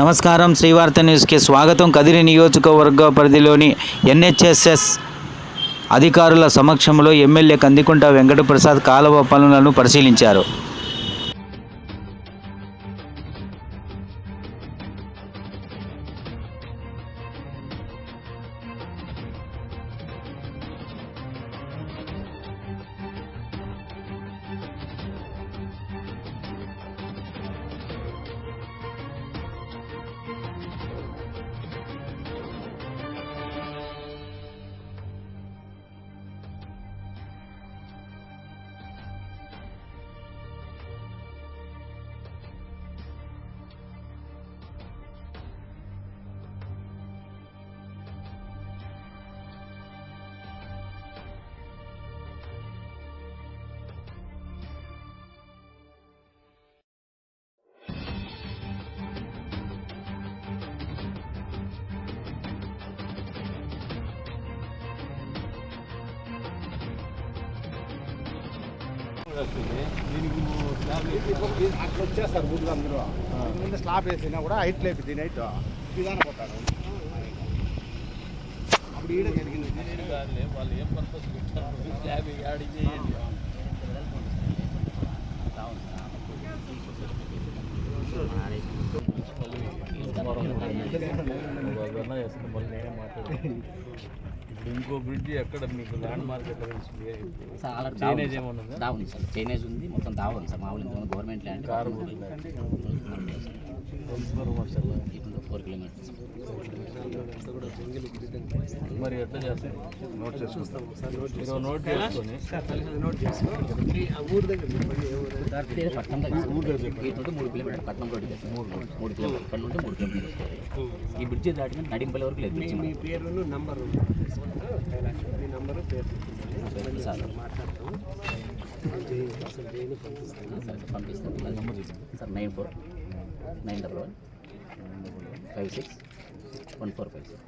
నమస్కారం. శ్రీవార్త న్యూస్కి స్వాగతం. కదిరి నియోజకవర్గ పరిధిలోని ఎన్హెచ్ఎస్ఎస్ అధికారుల సమక్షంలో ఎమ్మెల్యే కందికుంట వెంకటప్రసాద్ కాలువ పనులను పరిశీలించారు. అక్కడ వచ్చేస్తారు ముందుగా అందరూ ముందు స్లాబ్ వేసినా కూడా హైట్ లేపి దీని హైట్. విధానం పోతారు. అప్పుడు ఈడ జరిగింది. ఇప్పుడు ఇంకో బ్రిడ్జ్ ఎక్కడ మీకు ల్యాండ్ మార్క్ ఎక్కడ చాలా Drainage ఏమన్నా ఉందా? దావ ఉంది సార్ చైనేజ్ ఉంది మొత్తం దావ ఉంది సార్ మామూలు గవర్నమెంట్ ల్యాండ్ కారు ఇప్పుడు ఫోర్ కిలోమీటర్స్ మరి ఎట్లా చేస్తారు నోట్ చేసుకుంటాం నోట్ చేసుకొని ఊరు దగ్గర. పట్నం దగ్గర మూడు కిలోమీటర్ పట్నం రోడ్డు సార్ మూడు మూడు కిలోమీటర్ ఇక్కడ నుండి మూడు కిలోమీటర్స్ ఈ బ్రిడ్జ్ దాటిన నడింపల్లి వరకు లేదు బ్రిడ్జ్ మీ పేరును నంబరు. మీ నంబరు పేరు. సార్ మాట్లాడతాం పంపిస్తాను సార్ పంపిస్తాను అది number sir nine four. Nine double one. Five six. One four five sir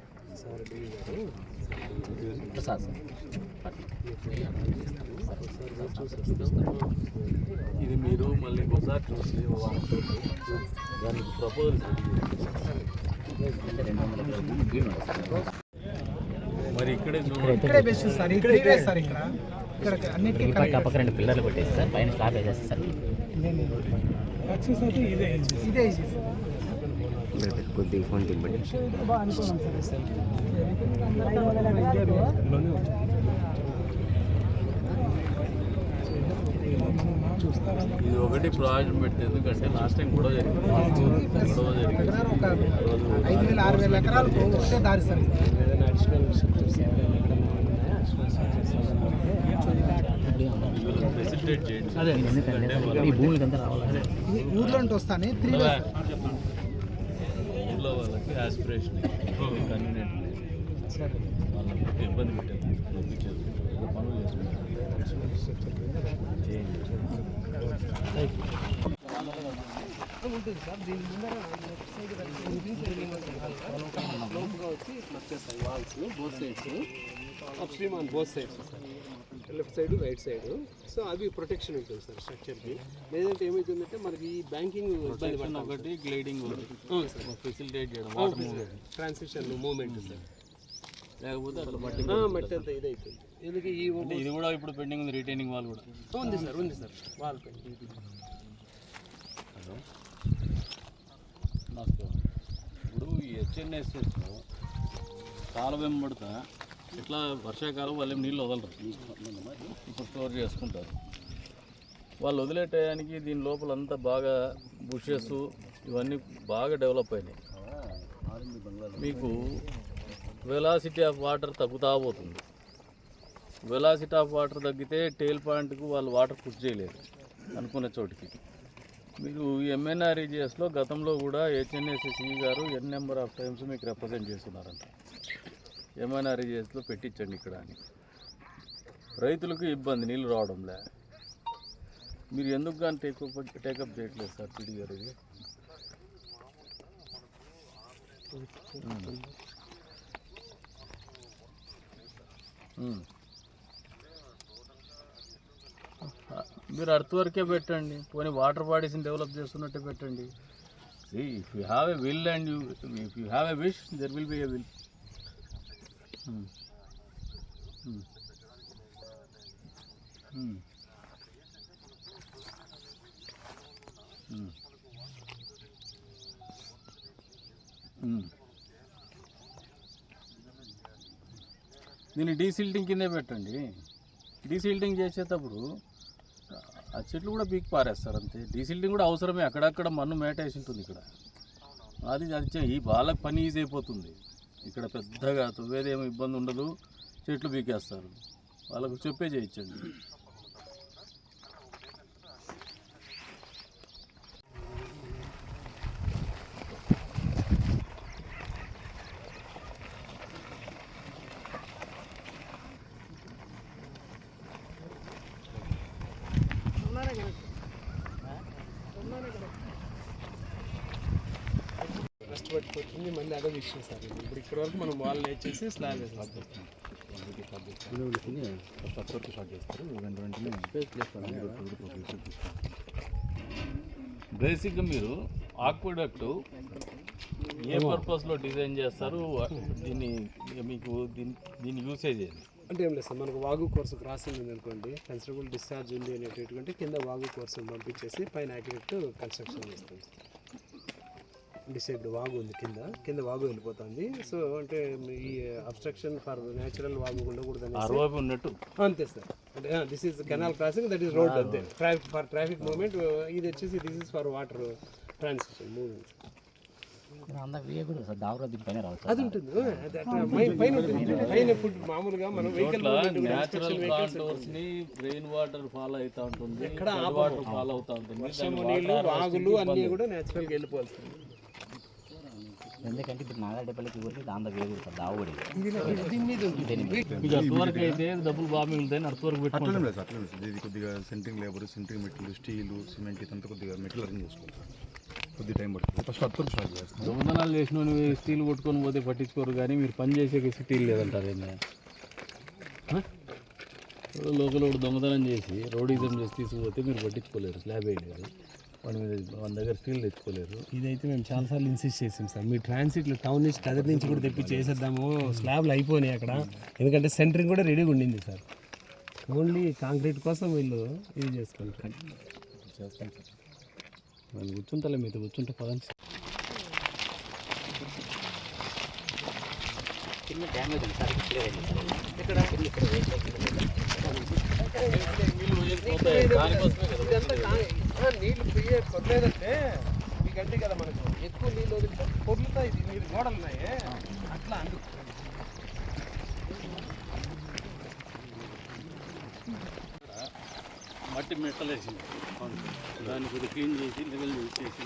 Prasad sir పట్నం ఇది మీరు మళ్ళీ ఒకసారి చూసి దానికి ప్రపోజల్ మరి ఇక్కడే చూడండి. ఇక్కడే బెస్ట్ సార్ ఇక్కడే సార్ ఇక్కడ. ఇక్కడ అన్నిటికీ ఈ పక్క రెండు పిల్లర్లు పెట్టేసి సార్ పైన స్లాబ్ వేసేసి సార్. సక్సెస్ అయితే ఇదే ఇదే. సార్ కొద్దిగా ఫోన్ చూస్తారా ఇది ఒకటి ప్రాజెక్ట్ పెడితే ఎందుకంటే లాస్ట్ టైం గొడవ జరిగింది. గొడవ జరిగింది. ఐదు వేల ఆరు వేల ఎకరాలు దారి సార్ ఫెసిలిటేట్ చేయండి. ఊర్లో వస్తానే త్రీ వాళ్ళ ఊళ్ళో వాళ్ళకి ఆస్పిరేషన్ కన్వీనియంట్ లేదు వాళ్ళకి ఇబ్బంది పెట్టారు నొప్పించారు ఏదో పనులు చేసుకుంటారు చేయండి ఉంటుంది సార్ దీని ముందర లెఫ్ట్ సైడ్ లోపుగా వచ్చి ఇట్లా వచ్చేస్తాయి walls both sides upstream on both sides sir left side right side. So అది ప్రొటెక్షన్ ఉంటుంది సార్ స్ట్రక్చర్కి. లేదంటే ఏమవుతుందంటే మనకి ఈ బ్యాంకింగ్ ఒకటి గ్లైడింగ్ ఫెసిలిటేట్ చేయడం ట్రాన్సిషన్ మూమెంట్ సార్. లేకపోతే అట్లా మట్టి మట్టి అంతా ఎందుకు ఈ ఇది కూడా ఇప్పుడు పెండింగ్ ఉంది రిటైనింగ్ వాల్ కూడా. ఉంది సార్ ఉంది సార్. వాల్ నమస్కారం. ఇప్పుడు ఈ హెచ్ఎన్ఎస్ఎస్లో కాలం వెంబడతా ఇట్లా వర్షాకాలం వాళ్ళు నీళ్ళు వదలరు? ఇప్పుడు స్టోర్ చేసుకుంటారు. వాళ్ళు వదిలే టయానికి దీని లోపల అంతా బాగా బుషెస్ ఇవన్నీ బాగా డెవలప్ అయినాయి. మీకు వెలాసిటీ ఆఫ్ వాటర్ తగ్గుతా పోతుంది. వెలాసిటీ ఆఫ్ వాటర్ తగ్గితే టేల్ పాయింట్కు వాళ్ళు వాటర్ పుష్ చేయలేరు అనుకున్న చోటికి. మీరు ఎంఎన్ఆర్ఈజిఎస్లో గతంలో కూడా హెచ్ఎన్ఎస్ఎస్ఈ గారు ఎన్ నెంబర్ ఆఫ్ టైమ్స్ మీకు రిప్రజెంట్ చేస్తున్నారంట. ఎంఎన్ఆర్ఈజిఎస్లో పెట్టించండి ఇక్కడ అని. రైతులకు ఇబ్బంది నీళ్ళు రావడంలే. మీరు ఎందుకు కానీ టేకప్ టేకప్ చేయట్లేదు సార్ పిడి గారు ఇది? మీరు అర్త్ వరకే పెట్టండి. పోనీ వాటర్ బాడీస్ని డెవలప్ చేస్తున్నట్టే పెట్టండి. If you have a will and you if you have a wish there will be a will దీన్ని డీసిల్టింగ్ కిందే పెట్టండి. డీసిల్టింగ్ చేసేటప్పుడు ఆ చెట్లు కూడా పీక్ పారేస్తారు అంతే. డీసిల్టింగ్ కూడా అవసరమే. అక్కడక్కడ మన్ను మేటేసి ఉంటుంది ఇక్కడ. అది అది ఈ వాళ్ళకి పని ఈజీ అయిపోతుంది. ఇక్కడ పెద్దగా తువ్వేది ఏమి ఇబ్బంది ఉండదు. చెట్లు పీకేస్తారు. వాళ్ళకు చెప్పే చేయించండి. సార్. ఇప్పుడు ఇక్కడ వరకు మనం వాల్ వేసేసి స్లాబ్ వేసేస్తాం బేసిక్గా మీరు ఆక్విడక్ట్ ఏ పర్పస్లో డిజైన్ చేస్తారు దీన్ని మీకు దీని దీని యూసేజ్ ఏంది అంటే ఏం లేదు సార్ మనకు వాగు కోర్సు క్రాసింగ్ ఉంది అనుకోండి కన్సిడరబుల్ డిశ్చార్జ్ ఉంది అనేటటువంటి కింద వాగు కోర్సు పంపించేసి పైన యాక్టివేట్ కన్స్ట్రక్షన్ చేస్తాం డిసైడ్ వాగు ఉంది కింద కింద వాగు వెళ్ళిపోతుంది. సో అంటే ఈ అబ్స్ట్రక్షన్ ఫర్ న్యాచురల్ వాగు ఉండకూడదు ఉన్నట్టు. అంతే సార్. అంటే this is canal crossing that is road అంతే. ట్రాఫిక్ ఫర్ ట్రాఫిక్ మూవ్మెంట్ ఇది వచ్చేసి this is for water transition moving అంత వేయకూడదు సార్ దావరా దీని పైన రావచ్చు అది ఉంటుంది. అది అట్లా పై- పైన ఉంటుంది. పైన ఫుడ్ మామూలుగా మనం వెహికల్ రెయిన్ వాటర్ ఫాలో అవుతా ఉంటుంది వాటర్ ఫాలో అవుతా ఉంటుంది. వాగులు అన్నీ కూడా న్యాచురల్గా వెళ్ళిపోవాల్సింది ఎందుకంటే ఇప్పుడు నాగా డబ్బులకి ఊరికి దాంతో సార్ దావడి. అంతవరకు అయితే డబ్బులు బాగా మిగులుతాయి అంతవరకు పెట్టుకుంటాం అట్లనే లేదు సార్ అట్లనే లేదు ఇది కొద్దిగా centring labour centring material steel cement ఇదంతా కొద్దిగా మెటీరియల్ అరేంజ్ చేసుకోవాలి సార్. కొద్ది టైం పడుతుంది. ఫస్ట్ అత్తరు స్టార్ట్ చేస్తాం. దొంగతనాలు చేసిన స్టీల్ కొట్టుకొని పోతే పట్టించుకోరు కానీ మీరు పని చేసే స్టీల్ లేదంటారు ఏంది? లోకల్ దొంగతనం చేసి రోడిజం చేసి తీసుకుపోతే మీరు పట్టించుకోలేరు స్లాబ్ వేయలేరు వాడి మీద మన దగ్గర స్టీల్ తెచ్చుకోలేరు ఇదైతే మేము చాలాసార్లు ఇన్సిస్ట్ చేసాం సార్ మీ ట్రాన్సిట్లో టౌన్ నుంచి కదిరి నుంచి కూడా తెప్పి చేసేద్దాము స్లాబ్లు అయిపోయినాయి అక్కడ ఎందుకంటే సెంటరింగ్ కూడా రెడీగా ఉండింది సార్ ఓన్లీ కాంక్రీట్ కోసం వీళ్ళు ఇది చేసుకుంటారు చేస్తాం సార్ కూర్చుంటలే మీతో కూర్చుంటే పదండి చిన్న డ్యామేజ్ ఉంది సార్ నీళ్ళు పోయే కొట్టలేదంటే ఈ గడ్డి కదా మనకు. ఎక్కువ నీళ్ళు వదిలితే పొర్లుతాయి ఇది మీరు గోడలు ఉన్నాయి అట్లా అందుకు. మట్టి మెట్టలేసింది. దాన్ని కొద్దిగా క్లీన్ చేసి లెవెల్ చేసి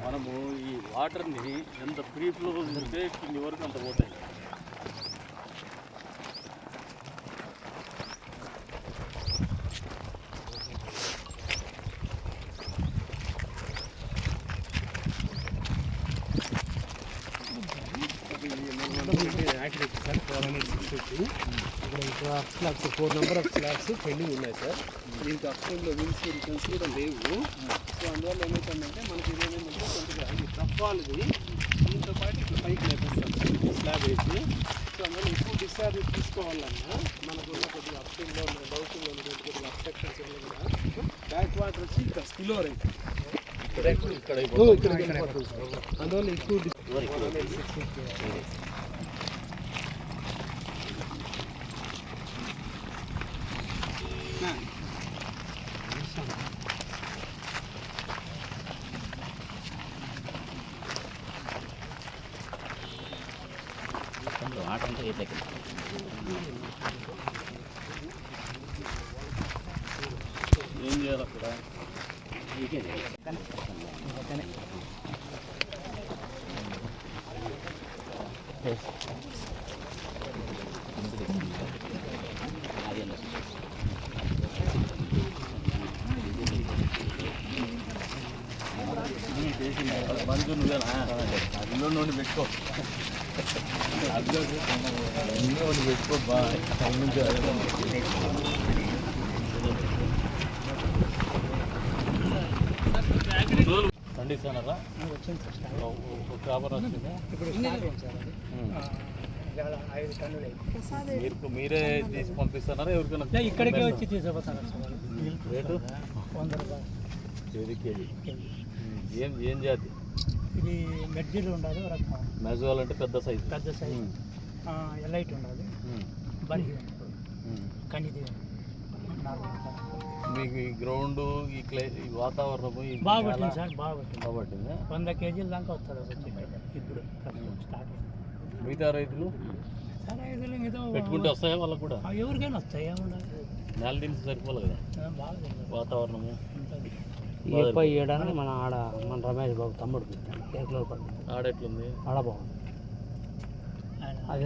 మనము ఈ వాటర్ని ఎంత ప్రీఫ్లో ఉంటే కింది వరకు అంత పోతాయి activate sir four hundred six fifty ఇక్కడ ఇంకా slabs four number of slabs pending ఉన్నాయి సార్. దీనికి అప్స్టైన్లో విన్స్ రిటర్న్స్ కూడా లేవు. సో అందువల్ల ఏమవుతుందంటే మనకి ఇదేంటంటే కొంచెం ఇది తప్పాలది దీంతో పాటు ఇట్లా పైకి లేపేస్తాం స్లాబ్ వేసి. సో అందువల్ల ఎక్కువ డిశ్చార్జ్ తీసుకోవాలన్నా మనకు ఉన్న కొద్దిగా అప్స్టైన్లో ఉన్న డౌట్లో ఉన్నటువంటి కొద్దిగా అబ్స్ట్రక్షన్స్ కూడా బ్యాక్ వాటర్ వచ్చి ఇక్కడ స్పిల్ ఓవర్ అవుతుంది. ఇక్కడ ఇక్కడ వెళ్ళిపోతుంది సార్. అందువల్ల ఎక్కువ dis- 450 వాటర్ అంతా ఏట్లకి ఏం చేయాలి అక్కడ మంచు నువ్వేనా అందులో నుండి పెట్టుకో మీరే తీసి పంపిస్తున్నారా ఎవరికైనా ఇక్కడికే వచ్చి తీసుకుపోతారా రేటు? వంద రూపాయలు. ఏం ఏం జాతి? ఇది మెడ్జీలు ఉండాలి మెజోల్ అంటే పెద్ద సైజు. పెద్ద సైజు. ఎలైట్ ఉండాలి. నాలుగు రకాలు. మీకు ఈ గ్రౌండ్ ఈ క్లై ఈ వాతావరణము ఈ బాగా చాలా పట్టింది సార్ బాగా పట్టింది. బాగుపట్టిందా వంద కేజీల దాకా వస్తారు చెట్టు ఇప్పుడు స్టార్ట్ మిగతా రైతులు? ఇది ఏదో పెట్టుకుంటే వస్తాయా వాళ్ళకు కూడా? ఎవరికైనా వస్తాయి నెల దించి సరిపోవాలి కదా. బాగా. వాతావరణము. ఉంటుంది. ఎక్కువ ఇవ్వడానికి మన ఆడ మన రమేష్ బాబు తమ్ముడు కేకులో పడి ఆడెట్లుంది? ఆడ బాగుంది. అది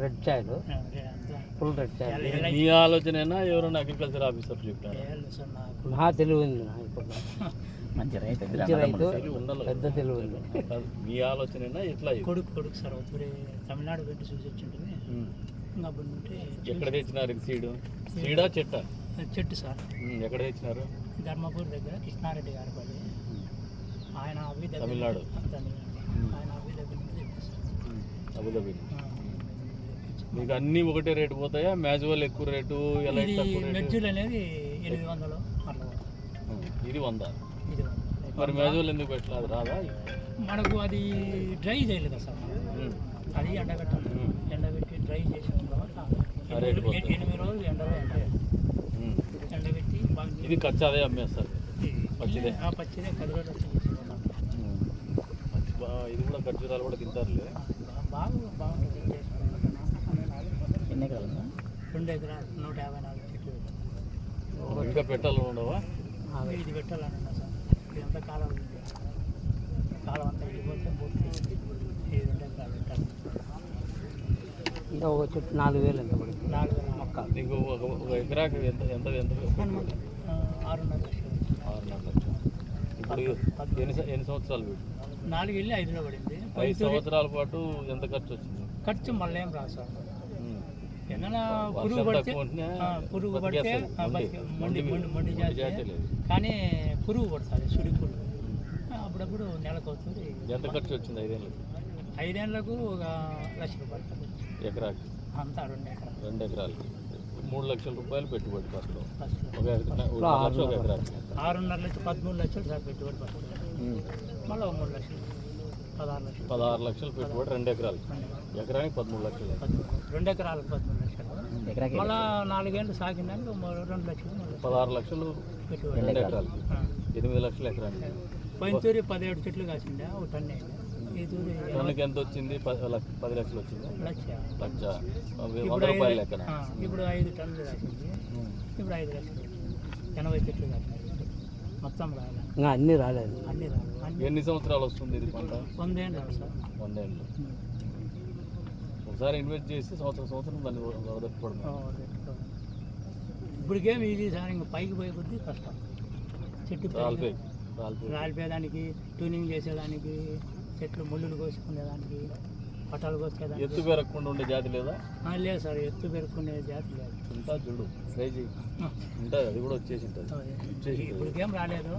రెడ్ అంతా. ఫుల్ రెడ్ చాయలు ఎలా- ఎలా నీ ఆలోచనైనా ఎవరైనా అగ్రికల్చర్ ఆఫీసర్ చెప్పారు నా తెలివి ఉంది నా ఇప్పుడు. మంచి రైతు మంచి రైతు ఉండాలి పెద్ద తెలివి ఉంది. మీ ఆలోచనైనా ఎట్లా. కొడుకు కొడుకు సార్ తమిళనాడు పెట్టి చూసి వచ్చింటుంది ఎక్కడ తెచ్చినారు సీడు? సీడా. చెట్ట? చెట్టు సార్. ఎక్కడ తెచ్చినారు? ధర్మపూర్ దగ్గర కృష్ణారెడ్డి గారి పల్లి ఆయన అవి దగ్గర తమిళనాడు. ఆయన అవి దగ్గర నుండి తెప్పిస్తారు. అబుదాబి. మీకు అన్నీ ఒకటే రేటు పోతాయా? మ్యాజువల్ ఎక్కువ రేటు ఎలా మెజ్జులు అనేది ఎనిమిది వందలు అట్లా. ఇది వంద. ఇది. మరి మ్యాజువల్ ఎందుకు పెట్టలేదు? రాదా? మనకు అది డ్రై చేయలేదు సార్. అది ఎండబెట్టాలి. ఎండబెట్టి డ్రై చేసిన తర్వాత ఎనిమిది రోజులు ఎండలో బాగా ఇది ఖర్చు అదే అమ్మేస్తారు పచ్చిదే. ఆ పచ్చిదే ఇది కూడా ఖర్జూరాలు కూడా తింటారులే. ఎన్ని ఎకరాలు? రెండు ఎకరాలు నూట యాభై నాలుగు చెట్లు. ఇంకా పెట్టాలి ఉండవా ఇది పెట్టాలని ఉన్నా సార్ ఇది అంతా కాలం ఉంది. కాలం అంతా వెళ్ళిపోతే పూర్తి ఈ రెండు ఎకరాలు పెట్టాలి ఇంకా ఒక చెట్టు నాలుగు వేలు ఎంత పడుతుంది నాలుగు వేల మొక్క నీకు ఒక ఎకరాకి ఎంత ఎంత ఎంత ఆరున్నర లక్షలు. ఆరున్నర లక్షలు. ఇప్పుడు ఎన్ని సంవత్సరాలు నాలుగు వెళ్ళి ఐదులో పడింది. ఐదు సంవత్సరాల పాటు ఎంత ఖర్చు వచ్చింది? ఖర్చు మళ్ళీ ఏం రాదు సార్. ఏదైనా పురుగు పడితే పురుగు పడితే మొండి. మొండి మొండి చేస్తే. కానీ పురుగు పడుతుంది సుడి పురుగు అప్పుడప్పుడు నెలకు అవుతుంది ఎంత ఖర్చు వచ్చింది ఐదేళ్ళకి? ఐదేళ్ళకు ఒక లక్ష రూపాయలు. ఎకరాకి? అంతా రెండు ఎకరాలు. రెండు ఎకరాలకి. మూడు లక్షల రూపాయలు పెట్టుబడి ఖర్చు ఫస్ట్ ఒక ఆరున్నర లక్షలు పదమూడు లక్షలు సార్ పెట్టుబడి మళ్ళీ ఒక మూడు లక్షలు. పదహారు లక్షలు. పదహారు లక్షలు పెట్టుబడి రెండు ఎకరాలకి ఎకరానికి పదమూడు లక్షలు. రెండు ఎకరాలకు పదమూడు లక్షలు. మళ్ళా నాలుగేళ్ళు సాగిందానికి ఒక రెండు లక్షలు పదహారు లక్షలు పెట్టుబడి. రెండు ఎకరాలకి ఆ. ఎనిమిది లక్షలు ఎకరానికి. తూరి పదిహేడు చెట్లు కాసిండే ఒక టన్ను అయింది టన్నుకి ఎంత వచ్చింది? పది లక్ష- పది లక్షలు వచ్చింది? లక్ష. వంద రూపాయలు లెక్కన? ఇప్పుడు ఐదు టన్నులు ఇప్పుడు ఐదు లక్షలు ఎనభై చెట్లు మొత్తం అన్నీ రాలేదు. అన్ని రాలే. అన్ని ఎన్ని సంవత్సరాలు వస్తుంది ఇది పంట? వందేళ్ళు సార్. వందేళ్ళు. ఒకసారి ఇన్వెస్ట్ చేసి సంవత్సరం సంవత్సరం దాన్ని వదలకపోవడం ఓ, ఇప్పటికేమి ఇది సార్ ఇంకా పైకి పోయే కొద్దీ కష్టం. చెట్టు రాలిపోయేదానికి ట్యూనింగ్ చేసేదానికి చెట్లు ముళ్ళులు కోసుకునేదానికి పట్టాలు కోసేదానికి ఎత్తు పెరగకుండా ఉండే జాతి లేదా? లేదు సార్ ఎత్తు పెరుక్కునే జాతి లేదు. ఉంటా చూడు ట్రై చేయి ఉంటుంది అది కూడా వచ్చేసి ఉంటుంది ఇప్పటికేం రాలేదు.